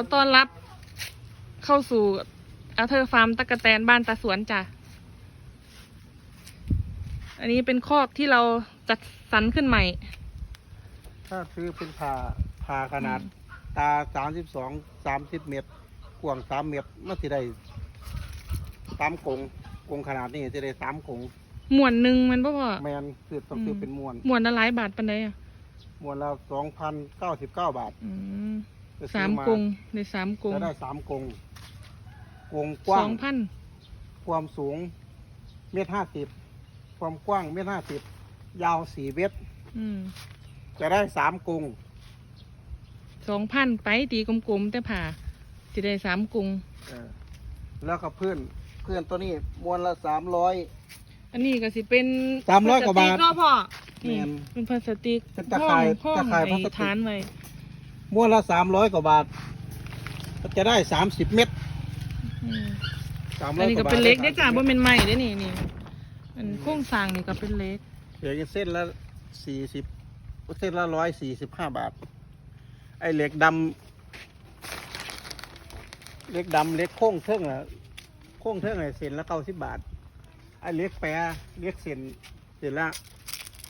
ขอต้อนรับเข้าสู่อาเธอร์ฟาร์มตะกะแตนบ้านตาสวนจ้ะ อันนี้เป็นคอกที่เราจัดสรรขึ้นใหม่ ถ้าซื้อเป็นผ่าผ่าขนาด ตาสามสิบสองสามสิบเมตร กว้างสามเมตรมันสิได้สามกงกงขนาดนี้จะได้สามกงหมวนหนึ่งแมันบ่พอแมนคือต้องซื้อเป็นมวน หมวนละหลายบาทปันไดอะ มวนละสองพันเก้าสิบเก้าบาท อืม จะซื้อสามกงในสามกงจะได้สามกงกงกสว้าองงพันความสูงเมตรห้าสิบความกว้างเมตรห้าสิบยาวสี่เมตรอืมจะได้สามกงสองพันไปตีกลมๆแต่ผ่าจะได้สามกงเออแล้วก็เพื่อนเพื่อนตัวนี้มวนละสามร้อย อันนี้ก็สิเป็นสามร้อยกว่าบาทพลสติเนาะพ่อนี่แม่นเป็นพลาสติกเป็นตะข่ายห้องตะข่ายห้องพลาสติก ฐานไว้ มวนละสามร้อยกว่าบาทจะได้สามสิบเม็ดอืมสามร้อัอนยนี้กก็ว่าบาทเป็นเล็กได้อจ้าบ่เป็นไม้ได้อนี่นี่อันโครงสร้างนี่ก็เป็นเล็กเดี๋ยวเส้นละสี่สิบเส้นละร้อยสี่สิบห้าบาท ไอ้เหล็กดำเหล็กดำเหล็กโค้งเทิงอะโค้งเทิงไอ้เส้นละเก้าสิบบาท ไอ้เหล็กแปรเหล็กเส้นเส้นละ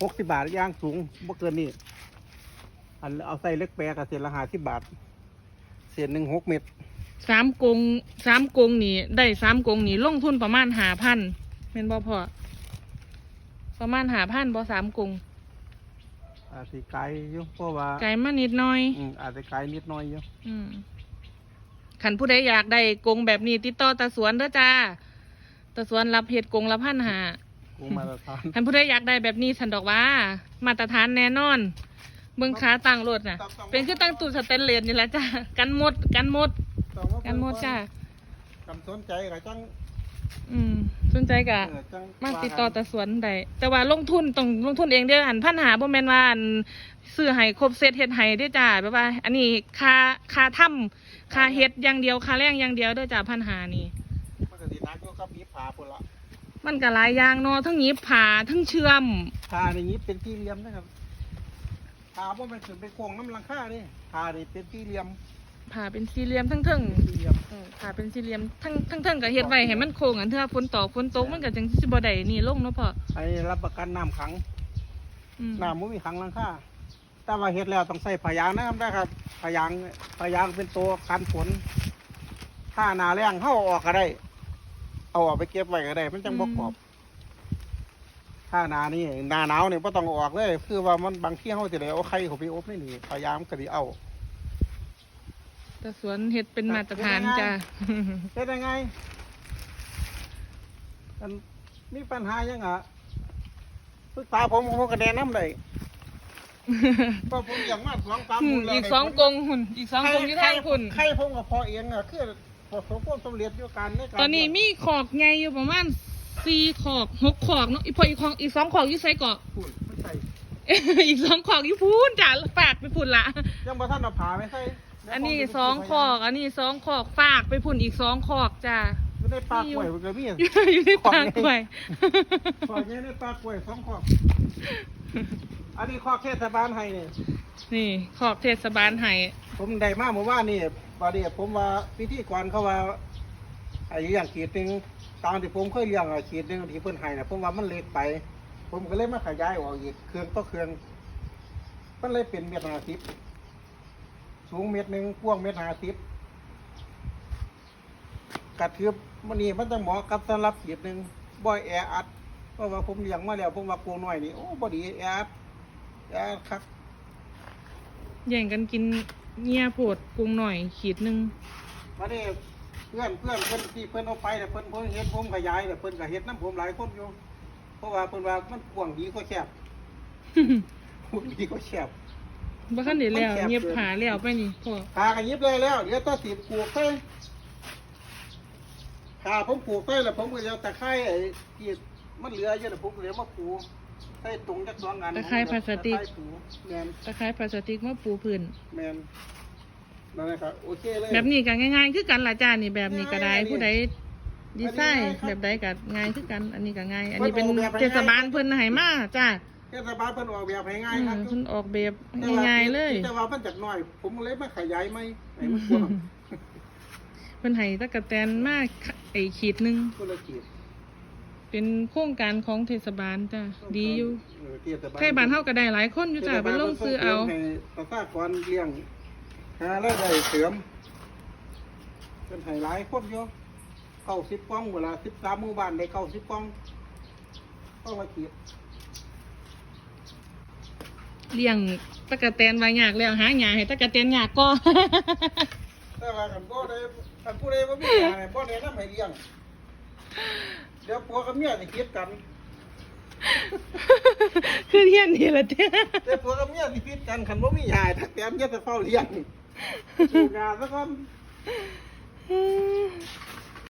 หกสิบบาทย่างสูงบ่เกินนี่ อันเอาใส่เหล็กแปรกับเส้นละห้าสิบบาทเส้นหนึ่งหกเม็ดสามกงสามกงนี่ได้สามกงนี่ลงทุนประมาณหาพันเป็นบ่พอประมาณหาพันบ่สามกงอาจจะไกลอยู่เพราะว่าไกลมานิดหน้อย อืมอาจจะไกลนิดหน้อยอยู่อืมขันผู้ใดอยากได้กงแบบนี้ติดต่อตาสวนเด้อจ้าตาสวนรับเห็ดกงละพันหา กูมาตรฐานขันผู้ใดอยากได้แบบนี้สันดอกว่า มาตรฐานแน่นอน เบิ่งขาตั้งรถน่ะ เป็นคือตั้งตู้สแตนเลสนี่แหละจ้ากันหมดกันหมดต้องว่ากันหมดจ้ากันสนใจกับจังอืมสนใจกะเออจังมาติดต่อตาสวนได้แต่ว่าลงทุนต้องลงทุนเองเด้ออันพันหาบ่แม่นว่าอันซื้อให้ครบเซตเฮ็ดให้เด้อจ้าแบบว่า อันนี้ค่าค่าถ้ำค่าเฮ็ดอย่างเดียวค่าแรงอย่างเดียวเด้อจ้าพันหานี่มันก็สินักอยู่กับมีผาพุ่นละมันก็หลายอย่างเนาะทั้งหนีบผ่าทั้งเชื่อมผาในนี้เป็นสี่เหลี่ยมนะครับ ผาบ่แมันถึงเป็นโค้งน้ำหลังคานี่ผานี่เป็นสี่เหลี่ยมผ่าเป็นสี่เหลี่ยมทั้งเทิงสี่เหลี่ยมเออผ่าเป็นสี่เหลี่ยมทั้งทั้งเทิงก็เฮ็ดไว้ให้มันโค้งอันเทื่อฝนตกฝนตกมันก็จังสิบ่ได้นี่ลงเนาะพ่อไอ้รับประกันน้ำขังอืมน้ำมันมีขังหลังคาแต่ว่าเฮ็ดแล้วต้องใส่พยางนะครับนะครับพยางพยางเป็นตัวกันฝนถ้าหนาแรงเข้าออกก็ได้ เอาออกไปเก็บไว้ก็ได้ มันจังบกกรอบ ถ้าหนานี่หนาหนาวเนี่ยไ่ต้องเอาออกเลย คือว่ามันบางที่เขาจะได้เอาไข่เขาไปอบนี่นี่พยายามก็ไดีเอาแต่สวนเฮ็ดเป็นมาตรฐานจ้าเฮ็ดยังไงมันมีปัญหายังอะปรึกษาผมผมก็แนะนำได้เพราะผมอย่างมากสองสามอืคุมณแล้วอีกสองกงหุ่น อีกสองกงอยู่ทางคุณใครผมกับพอเองอะคือประสบความสำเร็จด้วยกันในการตอนนี้มีขอกใหญ่อยู่ประมาณ สี่ขอกหกขอกเนาะอีกพออีกขอกอีกสองขอกอยู่ไสเกาะ พูดไม่ใช่อีกสองขอกอยู่พูนจ้าฝากไปพุ่นละ ยังบ่ท่านเอาผาไม่ใช่อันนี้สองขอก อันนี้สองขอกฝากไปพุ่นอีกสองขอกจ้าไม่ได้ปลากล้วยมันก็มีอยู่อยู่ในปากกล้วย ขอกนี้ได้ปลากล้วยสองขอกอันนี้ขอกเทศบาลให้นี่นี่ขอกเทศบาลไห้ผมได้มาเมื่อวานนี่บาดเดียวผมว่าพิธีกรเขาว่าไอ้เลี้ยงขีดหนึ่ง ตามที่ผมเคยเลี้ยงอะขีดหนึ่งที่เพิ่นให้นะผมว่ามันเล็กไป ผมก็เลยมาขยายออกอีกเครื่องต่อเครื่องมันเลยเป็นเมตรห้าสิบสูงเมตรหนึ่งกว้างเมตรห้าสิบกระทืบมันนี่มันจะเหมาะกับสำหรับขีดหนึ่งบ่อยแออัดเพราะว่าผมเลี้ยงมาแล้วผมว่ากูน้อยนี่โอ้บ่ดีแออัดแออัดครับแย่งกันกินเงียโพดกรุงหน่อยขีดหนึ่ง มาเนี่ เพื่อนเพื่อนเพื่อนที่เพื่อนเอาไปแต่ยเพื่อนเพิ่นเห็นผมขยายแต่ยเพื่อนก็เห็นน้ำผมหลายคนอยู่ เพราะว่าเพื่อนว่ามันกว้างดีก็แคบกว้างดีก็แคบบ้านเดี๋ยวแล้วมันแคบเงียบผาแล้วไปนี่พ่อพากันยิบเลยแล้วเดี๋ยวต้องสีปลูกใส่พาผมปลูกใส่แล้วผมก็จะเอาตะไคร้ไอ้ที่มันเหลือเยอะแต่ผมก็เลยมาปลูกใส่ตรงจักสองอันตะไคร้พลาสติกตะไคร้ปลูแมนตะไคร้พลาสติกมาปูพื้นแมน นั่นแหละครับโอเคเลยแบบนี้ก็ง่ายๆ คือกันล่ะจ้านี่แบบนี้ก็ได้ง่ายๆผู้ใดดีไซน์อันนี้ง่ายครับแบบใดก็ง่ายคือกัน อันนี้ก็ง่าย อันนี้เป็นเพิ่นออกแบบให้เทศบาลเพิ่นให้มาจ้าเทศบาลเพิ่นออกแบบให้ง่ายอืครัมบเพิ่นออกแบบง่ายๆเลย แต่ว่ามันจากหน่อย ผมเลยมาขยายไหมให้มันกว้างเพิ่นให้ตะกะแตนมากไอ้ขีดหนึงคนละขีดเป็นโครงการของเทศบาลจ้ะดีอยู่เเทศบลไทบ้านเฮาก็ได้หลายคนอยู่จ้ะไปลงซื้อเอาให้ประชากรเลี้ยง หารายได้เสริมเป็นให้หลายคนอยู่เข้าสิบกล่องเวลาสิบสามหมู่บ้านได้เข้าสิบกล่องต้องละขีดเลี้ยงตะกะแตนไว้ยากแล้วหาหญ้าให้ตะกะแตนยากก็ แต่ว่าคันบ่ได้คันผู้ใดบ่มีหาเนี่ยบ่แนะนำให้เลี้ยงเดี๋ยวผัวกับเมียสิคิดกันคือเฮียนนี่ล่ะเด้อแต่ผัวกับเมียสิคิดกันคันบ่มีหาทักแต้มอย่าไปเฝ้าเลี้ยง ดูดานซะก่อน